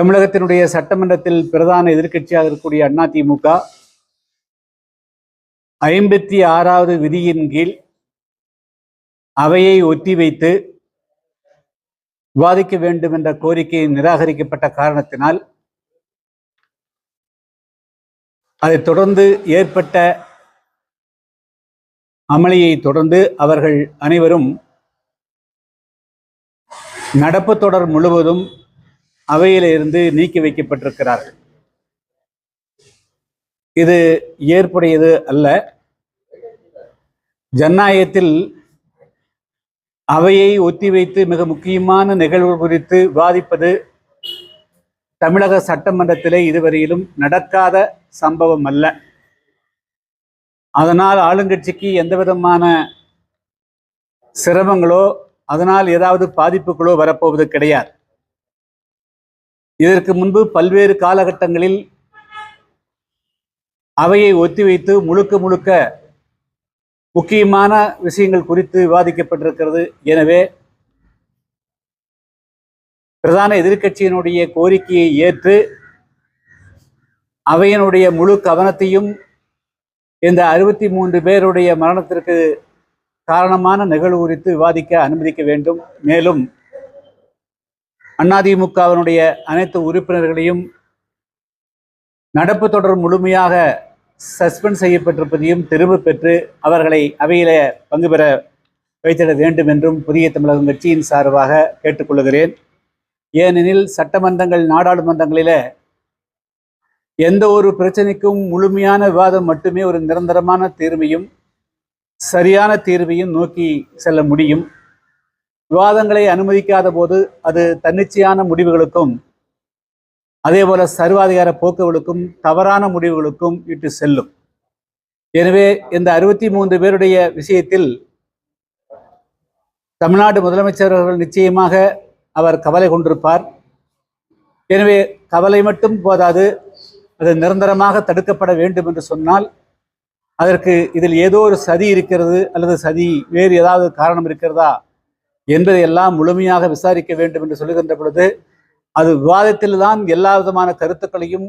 தமிழகத்தினுடைய சட்டமன்றத்தில் பிரதான எதிர்க்கட்சியாக இருக்கக்கூடிய அதிமுக ஐம்பத்தி ஆறாவது விதியின் கீழ் அவையை ஒத்திவைத்து விவாதிக்க வேண்டும் என்ற கோரிக்கை நிராகரிக்கப்பட்ட காரணத்தினால் அதைத் தொடர்ந்து ஏற்பட்ட அமளியை தொடர்ந்து அவர்கள் அனைவரும் நடப்பு தொடர் முழுவதும் அவையிலிருந்து நீக்கி வைக்கப்பட்டிருக்கிறார்கள். இது ஏற்புடையது அல்ல. ஜனநாயகத்தில் அவையை ஒத்திவைத்து மிக முக்கியமான நிகழ்வு குறித்து விவாதிப்பது தமிழக சட்டமன்றத்திலே இதுவரையிலும் நடக்காத சம்பவம் அல்ல. அதனால் ஆளுங்கட்சிக்கு எந்த விதமான சிரமங்களோ அதனால் ஏதாவது பாதிப்புகளோ வரப்போவது கிடையாது. இதற்கு முன்பு பல்வேறு காலகட்டங்களில் அவையை ஒத்திவைத்து முழுக்க முழுக்க முக்கியமான விஷயங்கள் குறித்து விவாதிக்கப்பட்டிருக்கிறது. எனவே பிரதான எதிர்க்கட்சியினுடைய கோரிக்கையை ஏற்று அவையினுடைய முழு கவனத்தையும் இந்த அறுபத்தி மூன்று பேருடைய மரணத்திற்கு காரணமான நிகழ்வு குறித்து விவாதிக்க அனுமதிக்க வேண்டும். மேலும் அதிமுகவினுடைய அனைத்து உறுப்பினர்களையும் நடப்பு தொடர் முழுமையாக சஸ்பெண்ட் செய்யப்பட்டிருப்பதையும் திரும்ப பெற்று அவர்களை அவையில பங்கு பெற வைத்திட வேண்டும் என்றும் புதிய தமிழகம் கட்சியின் சார்பாக கேட்டுக்கொள்கிறேன். ஏனெனில் சட்டமன்றங்கள் நாடாளுமன்றங்களில எந்த ஒரு பிரச்சனைக்கும் முழுமையான விவாதம் மட்டுமே ஒரு நிரந்தரமான தீர்வையும் சரியான தீர்வையும் நோக்கி செல்ல முடியும். விவாதங்களை அனுமதிக்காத போது அது தன்னிச்சையான முடிவுகளுக்கும் அதே போல சர்வாதிகார போக்குகளுக்கும் தவறான முடிவுகளுக்கும் இட்டு செல்லும். எனவே இந்த அறுபத்தி மூன்று பேருடைய விஷயத்தில் தமிழ்நாடு முதலமைச்சர் அவர்கள் நிச்சயமாக அவர் கவலை கொண்டிருப்பார். எனவே கவலை மட்டும் போதாது அது நிரந்தரமாக தடுக்கப்பட வேண்டும் என்று சொன்னால் அதற்கு இதில் ஏதோ ஒரு சதி இருக்கிறது அல்லது சதி வேறு ஏதாவது காரணம் இருக்கிறதா? என்பதையெல்லாம் முழுமையாக விசாரிக்க வேண்டும் என்று சொல்லுகின்ற பொழுது அது விவாதத்தில் தான் எல்லா விதமான கருத்துக்களையும்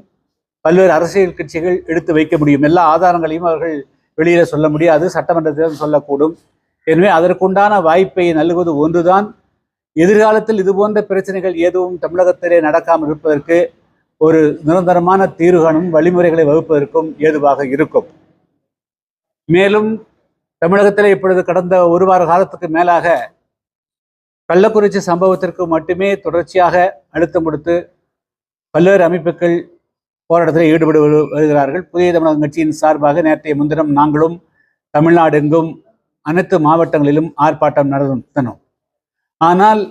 பல்வேறு அரசியல் கட்சிகள் எடுத்து வைக்க முடியும். எல்லா ஆதாரங்களையும் அவர்கள் வெளியில சொல்ல முடியாது சட்டமன்றத்தில் சொல்லக்கூடும். எனவே அதற்குண்டான வாய்ப்பை நல்குவது ஒன்றுதான். எதிர்காலத்தில் இது போன்ற பிரச்சனைகள் எதுவும் தமிழகத்திலே நடக்காமல் இருப்பதற்கு ஒரு நிரந்தரமான தீர்வுகளும் வழிமுறைகளை வகுப்பதற்கும் ஏதுவாக இருக்கும். மேலும் தமிழகத்தில் இப்பொழுது கடந்த ஒரு வார காலத்துக்கு மேலாக கள்ளக்குறிச்சி சம்பவத்திற்கு மட்டுமே தொடர்ச்சியாக அழுத்தம் கொடுத்து பல்வேறு அமைப்புகள் போராட்டத்தில் ஈடுபடு வருகிறார்கள். புதிய தமிழகம் கட்சியின் சார்பாக நேற்றைய முன்தினம் நாங்களும் தமிழ்நாடு எங்கும் அனைத்து மாவட்டங்களிலும் ஆர்ப்பாட்டம் நடத்தினோம். ஆனால்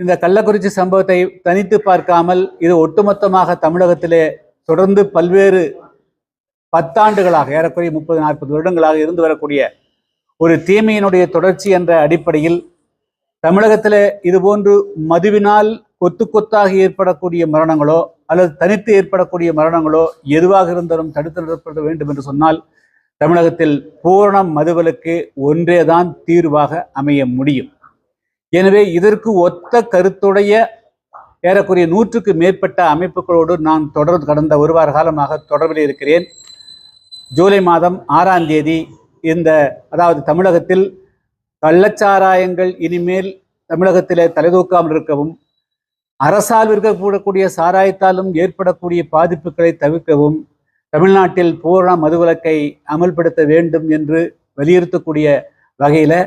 இந்த கள்ளக்குறிச்சி சம்பவத்தை தனித்து பார்க்காமல் இது ஒட்டுமொத்தமாக தமிழகத்திலே தொடர்ந்து பல்வேறு பத்தாண்டுகளாக ஏறக்குறைய முப்பது நாற்பது வருடங்களாக இருந்து வரக்கூடிய ஒரு தீமையினுடைய தொடர்ச்சி என்ற அடிப்படையில் தமிழகத்தில் இதுபோன்று மதுவினால் கொத்து கொத்தாக ஏற்படக்கூடிய மரணங்களோ அல்லது தனித்து ஏற்படக்கூடிய மரணங்களோ எதுவாக இருந்தாலும் தடுத்து நிறுத்தப்பட வேண்டும் என்று சொன்னால் தமிழகத்தில் பூரண மதுவலுக்கு ஒன்றேதான் தீர்வாக அமைய முடியும். எனவே இதற்கு ஒத்த கருத்துடைய ஏறக்குறைய நூற்றுக்கு மேற்பட்ட அமைப்புகளோடு நான் தொடர் கடந்த ஒரு வார காலமாக தொடர்பில் இருக்கிறேன். ஜூலை மாதம் ஆறாம் தேதி இந்த அதாவது தமிழகத்தில் கள்ளச்சாராயங்கள் இனிமேல் தமிழகத்தில் தலைதூக்காமல் இருக்கவும் அரசால் விற்கக்கூடக்கூடிய சாராயத்தாலும் ஏற்படக்கூடிய பாதிப்புகளை தவிர்க்கவும் தமிழ்நாட்டில் பூரண மதுவிலக்கை அமல்படுத்த வேண்டும் என்று வலியுறுத்தக்கூடிய வகையில்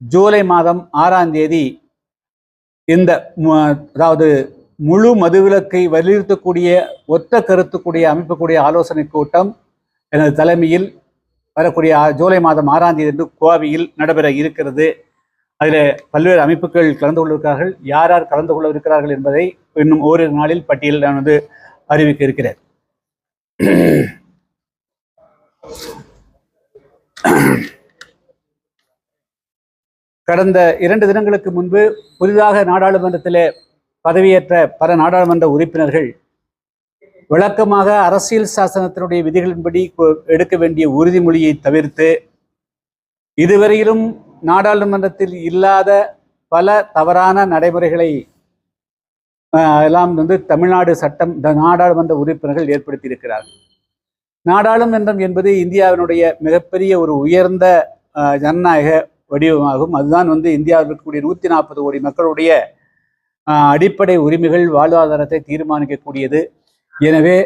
ஜூலை மாதம் ஆறாம் தேதி இந்த அதாவது முழு மதுவிலக்கை வலியுறுத்தக்கூடிய ஒத்த கருத்துக்கூடிய அமைப்புக்கூடிய ஆலோசனை கூட்டம் எனது தலைமையில் வரக்கூடிய ஜூலை மாதம் ஆறாம் தேதி என்று கோவையில் நடைபெற இருக்கிறது. அதில் பல்வேறு அமைப்புகள் கலந்து கொள்ளிருக்கிறார்கள் யார் யார் கலந்து கொள்ள இருக்கிறார்கள் என்பதை இன்னும் ஓரிரு நாளில் பட்டியல் நான் வந்து அறிவிக்க இருக்கிறேன். கடந்த இரண்டு தினங்களுக்கு முன்பு புதிதாக நாடாளுமன்றத்தில் பதவியேற்ற பல நாடாளுமன்ற உறுப்பினர்கள் விளக்கமாக அரசியல் சாசனத்தினுடைய விதிகளின்படி கொ- எடுக்க வேண்டிய உறுதிமொழியை தவிர்த்து இதுவரையிலும் நாடாளுமன்றத்தில் இல்லாத பல தவறான நடைமுறைகளை ஆஹ், எல்லாம் வந்து தமிழ்நாடு சட்டம் இந்த நாடாளுமன்ற உறுப்பினர்கள் ஏற்படுத்தியிருக்கிறார்கள். நாடாளுமன்றம் என்பது இந்தியாவினுடைய மிகப்பெரிய ஒரு உயர்ந்த ஜனநாயக வடிவமாகும். அதுதான் வந்து இந்தியாவில் இருக்கக்கூடிய நூற்றி நாற்பது கோடி மக்களுடைய அடிப்படை உரிமைகள் வாழ்வாதாரத்தை தீர்மானிக்கக்கூடியது. எனவே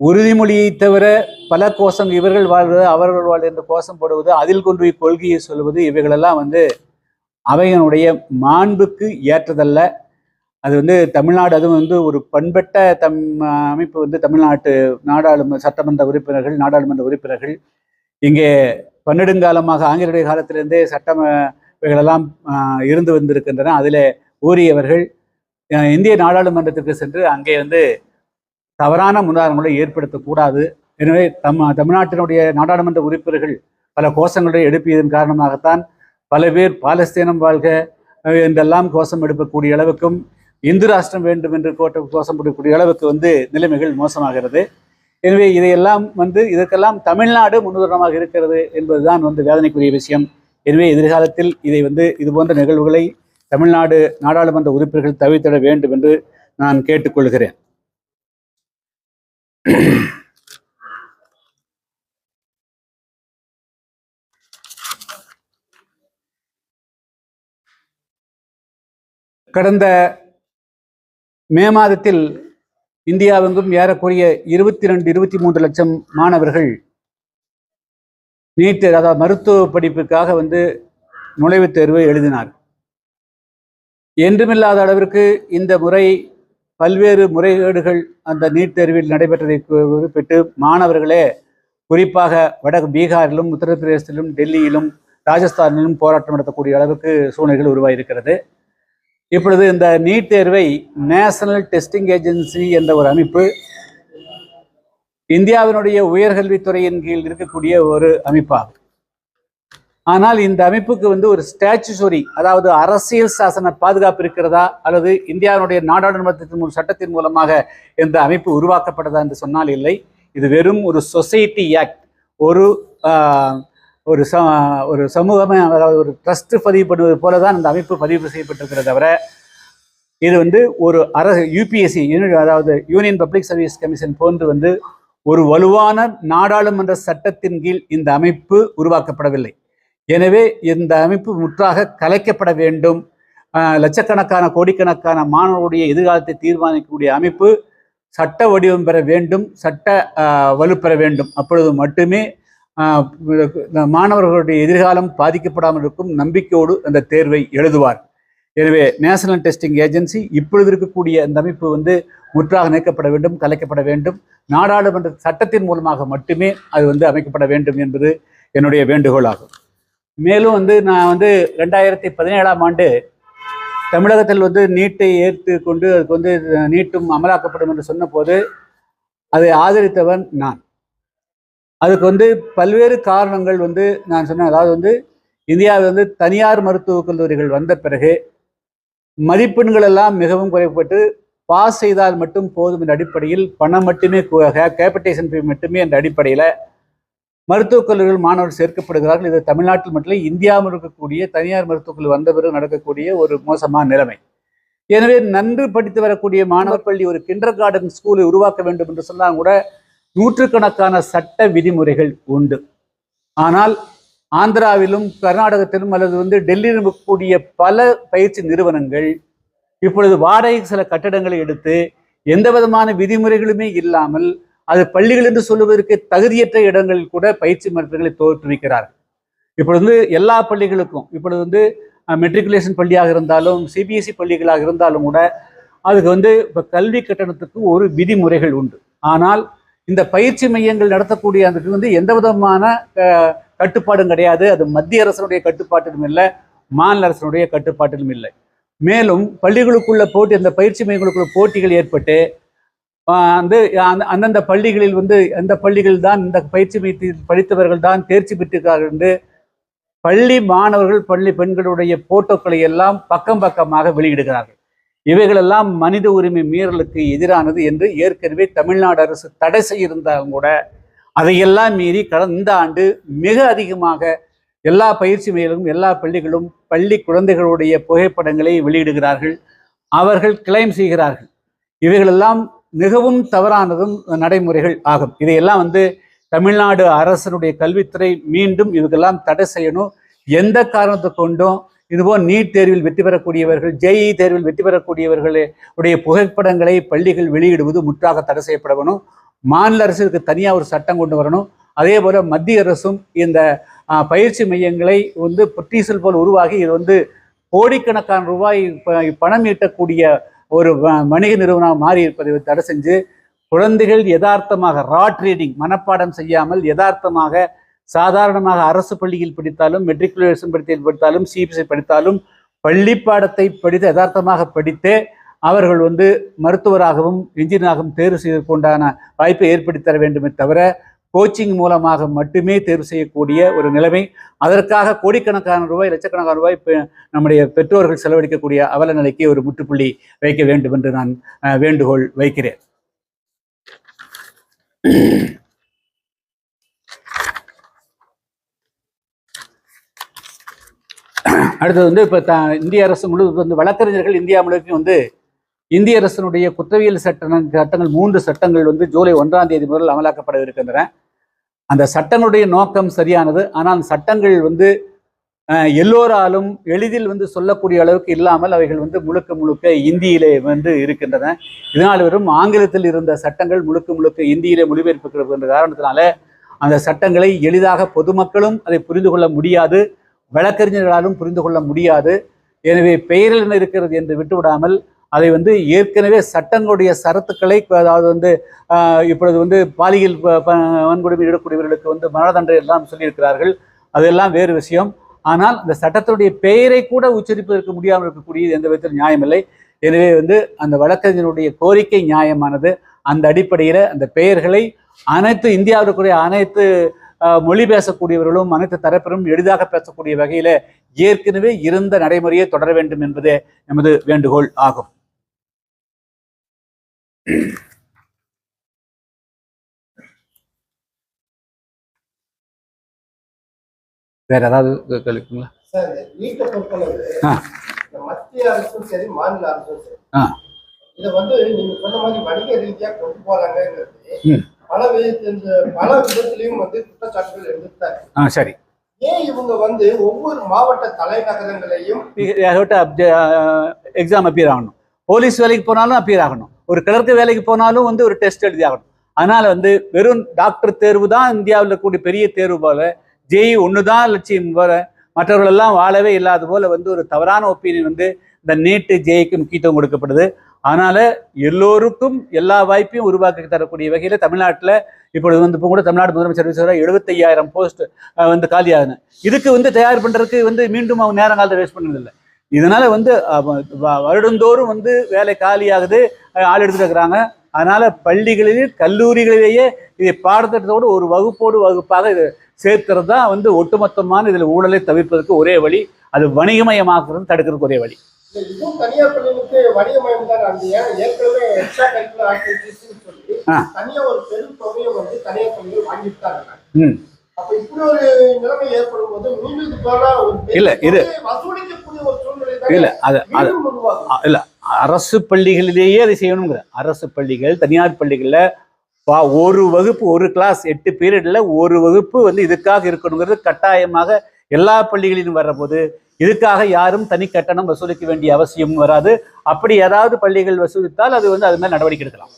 உறுதிமொழியை தவிர பல கோஷம் இவர்கள் வாழ்வது அவர்கள் வாழ்வது என்று கோஷம் போடுவது அதில் கொண்டு போய் கொள்கையை சொல்வது இவைகளெல்லாம் வந்து அவையினுடைய மாண்புக்கு ஏற்றதல்ல. அது வந்து தமிழ்நாடு அதுவும் வந்து ஒரு பண்பட்ட தம் அமைப்பு வந்து தமிழ்நாட்டு நாடாளுமன்ற சட்டமன்ற உறுப்பினர்கள் நாடாளுமன்ற உறுப்பினர்கள். இங்கே பன்னெடுங்காலமாக ஆங்கிலேய காலத்திலிருந்தே சட்டம் இவைகளெல்லாம் இருந்து வந்திருக்கின்றன. அதில் ஊறியவர்கள் இந்திய நாடாளுமன்றத்திற்கு சென்று அங்கே வந்து தவறான முன்னுதாரணங்களை ஏற்படுத்தக்கூடாது. எனவே தம் தமிழ்நாட்டினுடைய நாடாளுமன்ற உறுப்பினர்கள் பல கோஷங்களை எழுப்பியதன் காரணமாகத்தான் பல பேர் பாலஸ்தீனம் வாழ்க என்றெல்லாம் கோஷம் எடுக்கக்கூடிய அளவுக்கும் இந்து ராஷ்டிரம் வேண்டும் என்று கோட்ட கோஷம் எடுக்கக்கூடிய அளவுக்கு வந்து நிலைமைகள் மோசமாகிறது. எனவே இதையெல்லாம் வந்து இதற்கெல்லாம் தமிழ்நாடு முன்னுதாரணமாக இருக்கிறது என்பதுதான் வந்து வேதனைக்குரிய விஷயம். எனவே எதிர்காலத்தில் இதை வந்து இது போன்ற நிகழ்வுகளை தமிழ்நாடு நாடாளுமன்ற உறுப்பினர்கள் தவிர்த்திட வேண்டும் என்று நான் கேட்டுக்கொள்கிறேன். கடந்த மே மாதத்தில் இந்தியாவெங்கும் ஏறக்குறைய இருபத்தி ரெண்டு இருபத்தி மூன்று லட்சம் மாணவர்கள் நீட் அதாவது மருத்துவ படிப்புக்காக வந்து நுழைவுத் தேர்வு எழுதினார் என்றுமில்லாத அளவிற்கு இந்த முறை பல்வேறு முறைகேடுகள் அந்த நீட் தேர்வில் நடைபெற்றதை குறிப்பிட்டு மாணவர்களே குறிப்பாக வட பீகாரிலும் உத்தரப்பிரதேசத்திலும் டெல்லியிலும் ராஜஸ்தானிலும் போராட்டம் நடத்தக்கூடிய அளவுக்கு சூழ்நிலைகள் உருவாகியிருக்கிறது இப்பொழுது இந்த நீட் தேர்வை நேஷனல் டெஸ்டிங் ஏஜென்சி என்ற ஒரு அமைப்பு இந்தியாவினுடைய உயர்கல்வித்துறையின் கீழ் இருக்கக்கூடிய ஒரு அமைப்பாகும். ஆனால் இந்த அமைப்புக்கு வந்து ஒரு ஸ்டாச்சுசரி அதாவது அரசியல் சாசன பாதுகாப்பு இருக்கிறதா? அல்லது இந்தியாவினுடைய நாடாளுமன்றத்தின் மூலம் சட்டத்தின் மூலமாக இந்த அமைப்பு உருவாக்கப்பட்டதா என்று சொன்னால் இல்லை. இது வெறும் ஒரு சொசைட்டி ஆக்ட் ஒரு ஒரு ச ஒரு சமூகமே அதாவது ஒரு ட்ரஸ்ட் பதிவு பண்ணுவது போல தான் இந்த அமைப்பு பதிவு செய்யப்பட்டிருக்கிறத தவிர இது வந்து ஒரு அரசு யூபிஎஸ்சி அதாவது யூனியன் பப்ளிக் சர்வீஸ் கமிஷன் போன்று வந்து ஒரு வலுவான நாடாளுமன்ற சட்டத்தின் கீழ் இந்த அமைப்பு உருவாக்கப்படவில்லை. எனவே இந்த அமைப்பு முற்றாக கலைக்கப்பட வேண்டும். லட்சக்கணக்கான கோடிக்கணக்கான மாணவருடைய எதிர்காலத்தை தீர்மானிக்கக்கூடிய அமைப்பு சட்ட வடிவம் பெற வேண்டும் சட்ட வலுப்பெற வேண்டும். அப்பொழுது மட்டுமே மாணவர்களுடைய எதிர்காலம் பாதிக்கப்படாமல் இருக்கும் நம்பிக்கையோடு அந்த தேர்வை எழுதுவார். எனவே நேஷனல் டெஸ்டிங் ஏஜென்சி இப்பொழுது இருக்கக்கூடிய அந்த அமைப்பு வந்து முற்றாக நீக்கப்பட வேண்டும் கலைக்கப்பட வேண்டும். நாடாளுமன்ற சட்டத்தின் மூலமாக மட்டுமே அது வந்து அமைக்கப்பட வேண்டும் என்பது என்னுடைய வேண்டுகோளாகும். மேலும் வந்து நான் வந்து ரெண்டாயிரத்தி பதினேழாம் ஆண்டு தமிழகத்தில் வந்து நீட்டை ஏற்று கொண்டு அதுக்கு வந்து நீட்டும் அமலாக்கப்படும் என்று சொன்னபோது அதை ஆதரித்தவன் நான். அதுக்கு வந்து பல்வேறு காரணங்கள் வந்து நான் சொன்னேன். அதாவது வந்து இந்தியாவில் வந்து தனியார் மருத்துவக் கல்லூரிகள் வந்த பிறகு மதிப்பெண்கள் எல்லாம் மிகவும் குறைப்பட்டு பாஸ் செய்தால் மட்டும் போதும் என்ற அடிப்படையில் பணம் மட்டுமே கேபிட்டேஷன் ஃபீ மட்டுமே என்ற அடிப்படையில் மருத்துவக் கல்லூரிகள் மாணவர்கள் சேர்க்கப்படுகிறார்கள். இது தமிழ்நாட்டில் மட்டும் இந்தியாவில் இருக்கக்கூடிய தனியார் மருத்துவக்கல்லூரி வந்த பிறகு நடக்கக்கூடிய ஒரு மோசமான நிலைமை. எனவே நன்கு படித்து வரக்கூடிய மாணவர் பள்ளி ஒரு கிண்டர் கார்டன் ஸ்கூலை உருவாக்க வேண்டும் என்று சொன்னால் கூட நூற்றுக்கணக்கான சட்ட விதிமுறைகள் உண்டு. ஆனால் ஆந்திராவிலும் கர்நாடகத்திலும் அல்லது வந்து டெல்லியில் இருக்கக்கூடிய பல பயிற்சி நிறுவனங்கள் இப்பொழுது வாடகை சில கட்டடங்களை எடுத்து எந்த விதமான விதிமுறைகளுமே இல்லாமல் அது பள்ளிகள் என்று சொல்லுவதற்கு தகுதியற்ற இடங்களில் கூட பயிற்சி மருத்துவர்களை தோற்றுவிக்கிறார்கள் இப்பொழுது வந்து எல்லா பள்ளிகளுக்கும் இப்பொழுது வந்து மெட்ரிகுலேஷன் பள்ளியாக இருந்தாலும் சிபிஎஸ்இ பள்ளிகளாக இருந்தாலும் கூட அதுக்கு வந்து இப்போ கல்வி கட்டணத்துக்கு ஒரு விதிமுறைகள் உண்டு. ஆனால் இந்த பயிற்சி மையங்கள் நடத்தக்கூடிய அதுக்கு வந்து எந்த விதமான கட்டுப்பாடும் கிடையாது. அது மத்திய அரசனுடைய கட்டுப்பாட்டிலும் இல்லை மாநில அரசனுடைய கட்டுப்பாட்டிலும் இல்லை. மேலும் பள்ளிகளுக்குள்ள போட்டி அந்த பயிற்சி மையங்களுக்குள்ள போட்டிகள் ஏற்பட்டு வந்து அந்த- அந்தந்த பள்ளிகளில் வந்து அந்த பள்ளிகள் தான் இந்த பயிற்சி மையத்தில் படித்தவர்கள் தான் தேர்ச்சி பெற்றிருக்கிறார்கள் என்று பள்ளி மாணவர்கள் பள்ளி பெண்களுடைய போட்டோக்களை எல்லாம் பக்கம் பக்கமாக வெளியிடுகிறார்கள். இவைகளெல்லாம் மனித உரிமை மீறலுக்கு எதிரானது என்று ஏற்கனவே தமிழ்நாடு அரசு தடை செய்திருந்தாலும் கூட அதையெல்லாம் மீறி கடந்த ஆண்டு மிக அதிகமாக எல்லா பயிற்சி மையங்களும் எல்லா பள்ளிகளும் பள்ளி குழந்தைகளுடைய புகைப்படங்களை வெளியிடுகிறார்கள். அவர்கள் கிளைம் செய்கிறார்கள். இவைகளெல்லாம் மிகவும் தவறானதும் நடைமுறைகள் ஆகும். இதையெல்லாம் வந்து தமிழ்நாடு அரசனுடைய கல்வித்துறை மீண்டும் இதுக்கெல்லாம் தடை செய்யணும். எந்த காரணத்தை கொண்டும் இதுபோல் நீட் தேர்வில் வெற்றி பெறக்கூடியவர்கள் ஜேஇ தேர்வில் வெற்றி பெறக்கூடியவர்களுடைய புகைப்படங்களை பள்ளிகள் வெளியிடுவது முற்றாக தடை செய்யப்பட வேணும் மாநில அரசுக்கு தனியாக ஒரு சட்டம் கொண்டு வரணும். அதே போல் மத்திய அரசும் இந்த பயிற்சி மையங்களை வந்து பொட்டீசல் போல் உருவாகி இது வந்து கோடிக்கணக்கான ரூபாய் பணம் ஈட்டக்கூடிய ஒரு வ- வணிக நிறுவனம் மாறி இருப்பதை தடை செஞ்சு குழந்தைகள் யதார்த்தமாக ராட் ட்ரீடிங் மனப்பாடம் செய்யாமல் யதார்த்தமாக சாதாரணமாக அரசு பள்ளியில் படித்தாலும் மெட்ரிகுலேஷன் படித்தில் படித்தாலும் சிபிஎஸ்சி படித்தாலும் பள்ளி பாடத்தை படித்து யதார்த்தமாக படித்தே அவர்கள் வந்து மருத்துவராகவும் இன்ஜினியராகவும் தேர்வு செய்வதற்குண்டான வாய்ப்பை ஏற்படுத்தி தர வேண்டுமே தவிர கோச்சிங் மூலமாக மட்டுமே தேர்வு செய்யக்கூடிய ஒரு நிலைமை. அதற்காக கோடிக்கணக்கான ரூபாய் லட்சக்கணக்கான ரூபாய் நம்முடைய பெற்றோர்கள் செலவழிக்கக்கூடிய அவல நிலைக்கு ஒரு முற்றுப்புள்ளி வைக்க வேண்டும் என்று நான் வேண்டுகோள் வைக்கிறேன். அடுத்தது வந்து இப்போ த இந்திய அரசு முழு வந்து வழக்கறிஞர்கள் இந்தியா முழுவதும் வந்து இந்திய அரசினுடைய குற்றவியல் சட்ட சட்டங்கள் மூன்று சட்டங்கள் வந்து ஜூலை ஒன்றாம் தேதி முதல் அமலாக்கப்பட இருக்கின்றன அந்த சட்டங்களுடைய நோக்கம் சரியானது. ஆனால் சட்டங்கள் வந்து எல்லோராலும் எளிதில் வந்து சொல்லக்கூடிய அளவுக்கு இல்லாமல் அவைகள் வந்து முழுக்க முழுக்க இந்தியிலே வந்து இருக்கின்றன. இதனால் வெறும் ஆங்கிலத்தில் இருந்த சட்டங்கள் முழுக்க முழுக்க இந்தியிலே மொழிபெயர்ப்பு என்ற காரணத்தினால அந்த சட்டங்களை எளிதாக பொதுமக்களும் அதை புரிந்து கொள்ள முடியாது. வழக்கறிஞர்களாலும் புரிந்து கொள்ள முடியாது. எனவே பெயரில் என்ன இருக்கிறது என்று விட்டுவிடாமல் அதை வந்து ஏற்கனவே சட்டங்களுடைய சரத்துக்களை அதாவது வந்து இப்பொழுது வந்து பாலியல் ப- வன்கொடுமை ஈடுக்கூடியவர்களுக்கு வந்து மரணதண்டனை எல்லாம் சொல்லியிருக்கிறார்கள். அதெல்லாம் வேறு விஷயம். ஆனால் அந்த சட்டத்தினுடைய பெயரை கூட உச்சரிப்பதற்கு முடியாமல் இருக்கக்கூடியது எந்த விதத்தில் நியாயமில்லை. எனவே வந்து அந்த வழக்கறிஞருடைய கோரிக்கை நியாயமானது. அந்த அடிப்படையில் அந்த பெயர்களை அனைத்து இந்தியாவில் இருக்கக்கூடிய அனைத்து மொழி பேசக்கூடியவர்களும் அனைத்து தரப்பிலும் எளிதாக பேசக்கூடிய வகையில் ஏற்கனவே இருந்த நடைமுறையை தொடர வேண்டும் என்பதே நமது வேண்டுகோள் ஆகும். வேற ஏதாவது கேள்வி இருக்குங்களா சார் நீட்டை பொறுத்தளவு மத்திய அரசும் சரி மாநில அரசும் சரி. இதை வந்து நீங்க சொன்ன மாதிரி வணிக ரீதியா கொண்டு போறாங்கிறது. பல விதத்துல பல விதத்திலையும் வந்து குற்றச்சாட்டுகள் எடுத்தாரு ஆ சரி. ஏன் இவங்க வந்து ஒவ்வொரு மாவட்ட தலைநகரங்களையும் எக்ஸாம் அப்பியர் ஆகணும்? போலீஸ் வேலைக்கு போனாலும் அப்பியர் ஆகணும். ஒரு கிளர்க்கு வேலைக்கு போனாலும் வந்து ஒரு டெஸ்ட் எழுதி ஆகணும். அதனால் வந்து வெறும் டாக்டர் தேர்வு தான் இந்தியாவில் இருக்கக்கூடிய பெரிய தேர்வு போல ஜெய் ஒன்று தான் லட்சியம் போல மற்றவர்கள் எல்லாம் வாழவே இல்லாத போல வந்து ஒரு தவறான ஒப்பீனியன் வந்து இந்த நீட்டு ஜெய்க்கு முக்கியத்துவம் கொடுக்கப்படுது. அதனால எல்லோருக்கும் எல்லா வாய்ப்பையும் உருவாக்கி தரக்கூடிய வகையில் தமிழ்நாட்டில் இப்பொழுது வந்து இப்போ கூட தமிழ்நாடு முதலமைச்சர் எழுபத்தையாயிரம் போஸ்ட் வந்து காலியாகுன இதுக்கு வந்து தயார் பண்ணுறதுக்கு வந்து மீண்டும் அவங்க நேரம் காலத்தை வேஸ்ட் பண்ணதில்லை. இதனால வந்து வருடந்தோறும் வந்து வேலை காலியாகுது ஆள் எடுத்துட்டு இருக்கிறாங்க அதனால பள்ளிகளில் கல்லூரிகளிலேயே இதை பாடத்திட்டத்தோடு ஒரு வகுப்போடு வகுப்பாக இது சேர்க்கிறது தான் வந்து ஒட்டுமொத்தமான இதில் ஊழலை தவிர்ப்பதற்கு ஒரே வழி. அது வணிகமயமாக்குறது தடுக்கிறதுக்கு ஒரே வழி. ஆ. இல்ல, இது- இல்லை அது இல்ல அரசு பள்ளிகளிலேயே அதை செய்யணுங்கிற அரசு பள்ளிகள் தனியார் பள்ளிகளில் பா ஒரு வகுப்பு ஒரு கிளாஸ் எட்டு பீரியட்ல ஒரு வகுப்பு வந்து இதுக்காக இருக்கணுங்கிறது கட்டாயமாக எல்லா பள்ளிகளிலும் வர்றபோது இதுக்காக யாரும் தனி கட்டணம் வசூலிக்க வேண்டிய அவசியம் வராது. அப்படி ஏதாவது பள்ளிகள் வசூலித்தால் அது வந்து அது மேல் நடவடிக்கை எடுக்கலாம்.